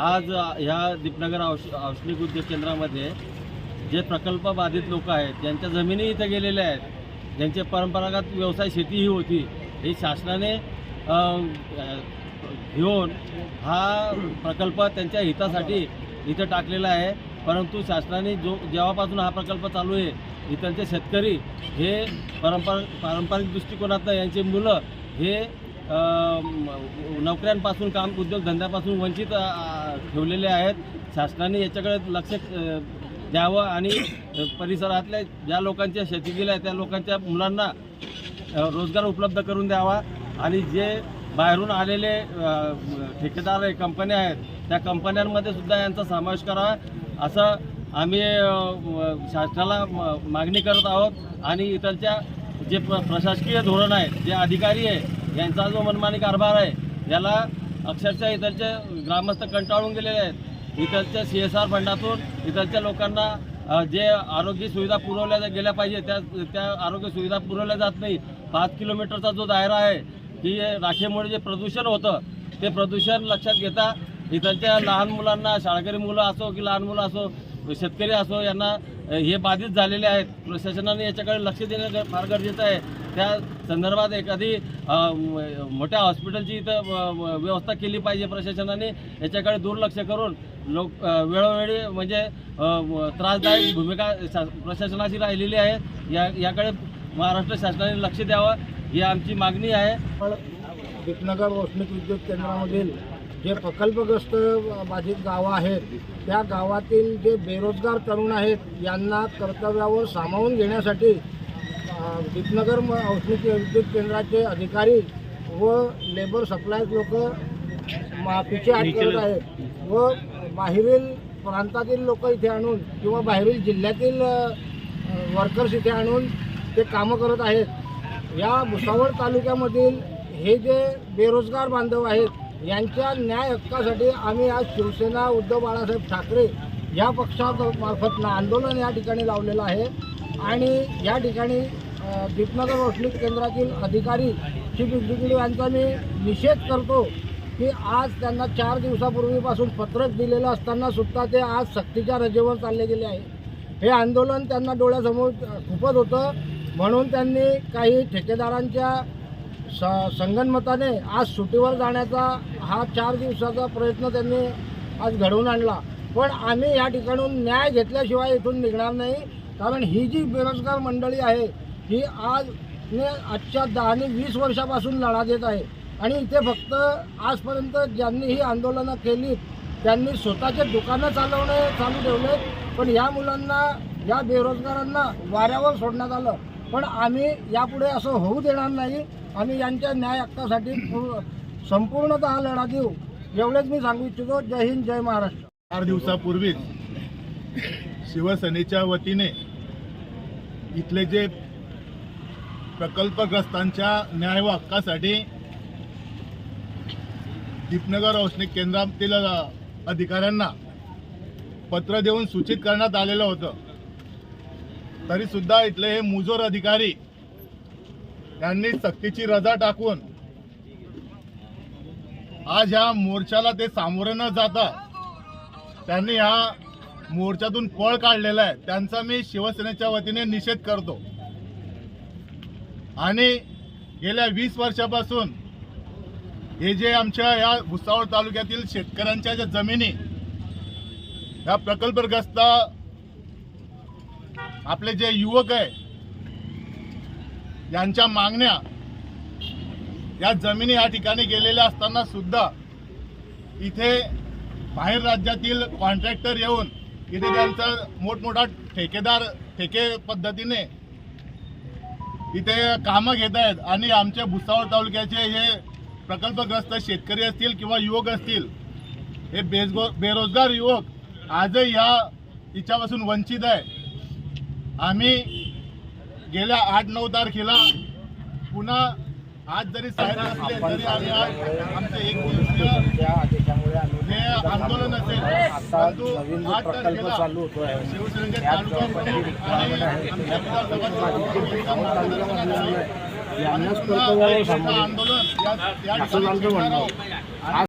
आज ह्या दीपनगर औष औष्णिक उद्योग केंद्रामध्ये जे प्रकल्प बाधित लोक आहेत ज्यांच्या जमिनी इथं गेलेल्या आहेत ज्यांचे परंपरागत व्यवसाय शेती ही होती ही शासनाने घेऊन हा प्रकल्प त्यांच्या हितासाठी इथं टाकलेला आहे. परंतु शासनाने जो जेव्हापासून हा प्रकल्प चालू आहे इथलचे शेतकरी हे परंपर पारंपरिक दृष्टिकोनातनं यांची मुलं हे नोकऱ्यांपासून काम उद्योगधंद्यापासून वंचित ठेवलेले आहेत. शासनाने याच्याकडे लक्ष द्यावं आणि परिसरातल्या ज्या लोकांच्या शेती गेल्या त्या लोकांच्या मुलांना रोजगार उपलब्ध करून द्यावा आणि जे बाहेरून आलेले ठेकेदार आहे कंपन्या आहेत त्या कंपन्यांमध्ये सुद्धा यांचा समावेश करावा. असं आम्ही शासनाला म- मागणी करत आहोत. आणि इतरच्या जे प्र प्रशासकीय धोरण आहे जे अधिकारी आहे यांचा जो मनमानी कारभार आहे याला अक्षरशः इथलचे ग्रामस्थ कंटाळून गेलेले आहेत. इथलच्या सी एस आर फंडातून इथलच्या लोकांना जे आरोग्य सुविधा पुरवल्या गेल्या पाहिजे त्या त्या आरोग्य सुविधा पुरवल्या जात नाही. पाच किलोमीटरचा जो दायरा आहे की राखेमुळे जे प्रदूषण होतं ते प्रदूषण लक्षात घेता इथलच्या लहान मुलांना शाळकरी मुलं असो की लहान मुलं असो शेतकरी असो यांना हे बाधित झालेले आहेत. प्रशासनाने याच्याकडे लक्ष देणं फार गरजेचं आहे. त्या संदर्भात एखादी मोठ्या हॉस्पिटलची इथं व्यवस्था केली पाहिजे प्रशासनाने. याच्याकडे दुर्लक्ष करून लोक वेळोवेळी म्हणजे त्रासदायक भूमिका शा- प्रशासनाची राहिलेली आहे. या याकडे महाराष्ट्र शासनाने लक्ष द्यावं. ही आमची मागणी आहे. पण दीपनगर औष्णिक विद्युत केंद्रामधील जे प्रकल्पग्रस्त बाधित गावं आहेत त्या गावातील जे बेरोजगार तरुण आहेत यांना कर्तव्यावर सामावून घेण्यासाठी दीपनगर औष्णिक विद्युत केंद्राचे अधिकारी व लेबर सप्लाय लोक माफीची आट करत आहेत व बाहेरील प्रांतातील लोक इथे आणून किंवा बाहेरील जिल्ह्यातील वर्कर्स इथे आणून ते कामं करत आहेत. या भुसावळ तालुक्यामधील हे जे बेरोजगार बांधव आहेत यांच्या न्याय हक्कासाठी आम्ही आज शिवसेना उद्धव बाळासाहेब ठाकरे या पक्षामार्फत आंदोलन या ठिकाणी लावलेलं आहे. आणि या ठिकाणी दीपनगर औष्णिक केंद्रातील अधिकारी चीफ एक्झिक्युटिव्ह यांचा मी निषेध करतो की आज त्यांना चार दिवसापूर्वीपासून पत्रक दिलेलं असताना सुद्धा ते आज सक्तीच्या रजेवर चालले गेले आहे. हे आंदोलन त्यांना डोळ्यासमोर खूपच होतं. म्हणून त्यांनी काही ठेकेदारांच्या स संगनमताने आज सुटीवर जाण्याचा हा चार दिवसाचा प्रयत्न त्यांनी आज घडवून आणला. पण आम्ही या ठिकाणून न्याय घेतल्याशिवाय इथून निघणार नाही. कारण ही जी बेरोजगार मंडळी आहे ही आज ने आजच्या दहा आणि वीस वर्षापासून लढा देत आहे. आणि इथे फक्त आजपर्यंत ज्यांनी ही आंदोलनं केली त्यांनी स्वतःचे दुकानं चालवणे चालू ठेवले. पण या मुलांना या बेरोजगारांना वाऱ्यावर सोडण्यात आलं. पण आम्ही यापुढे असं होऊ देणार नाही. आम्ही यांच्या न्याय हक्कासाठी संपूर्णतः हा लढा देऊ एवढेच मी सांगू इच्छितो. जय हिंद जय महाराष्ट्र. चार दिवसापूर्वीच शिवसेनेच्या वतीने इथले जे प्रकल्पग्रस्तांच्या न्याय हक्कासाठी दीपनगर औष्णिक केंद्रातील अधिकाऱ्यांना पत्र देऊन सूचित करण्यात आलेलं होतं. तरी सुद्धा इथले हे मुजोर अधिकारी त्यांनी सक्तीची रजा टाकून आज ह्या मोर्चाला ते सामोरं न जाता त्यांनी ह्या मोर्चातून पळ काढलेला आहे. त्यांचा मी शिवसेनेच्या वतीने निषेध करतो. आणि गेल्या वीस वर्षापासून हे जे आमच्या या भुसावळ तालुक्यातील शेतकऱ्यांच्या ज्या जमिनी ह्या प्रकल्पग्रस्त आपले जे युवक आहे यांच्या मागण्या या जमिनी या ठिकाणी गेलेल्या असताना सुद्धा इथे बाहेर राज्यातील कॉन्ट्रॅक्टर येऊन इथे त्यांचा मोठमोठा ठेकेदार ठेके पद्धतीने इथे कामं घेत आहेत. आणि आमच्या भुसावळ तालुक्याचे हे प्रकल्पग्रस्त शेतकरी असतील किंवा युवक असतील हे बेजगो बेरोजगार युवक आजही ह्या हिच्यापासून वंचित आहे. आम्ही गेल्या आठ नऊ तारखेला पुन्हा आज जरी साहेब नसले तरी आम्ही आज आमचे एक दिवसीय जे आंदोलन असेल. परंतु आठ तारखेला शिवसेनेचे तालुका आणि आमच्या विधानसभा आंदोलन या ठिकाणी.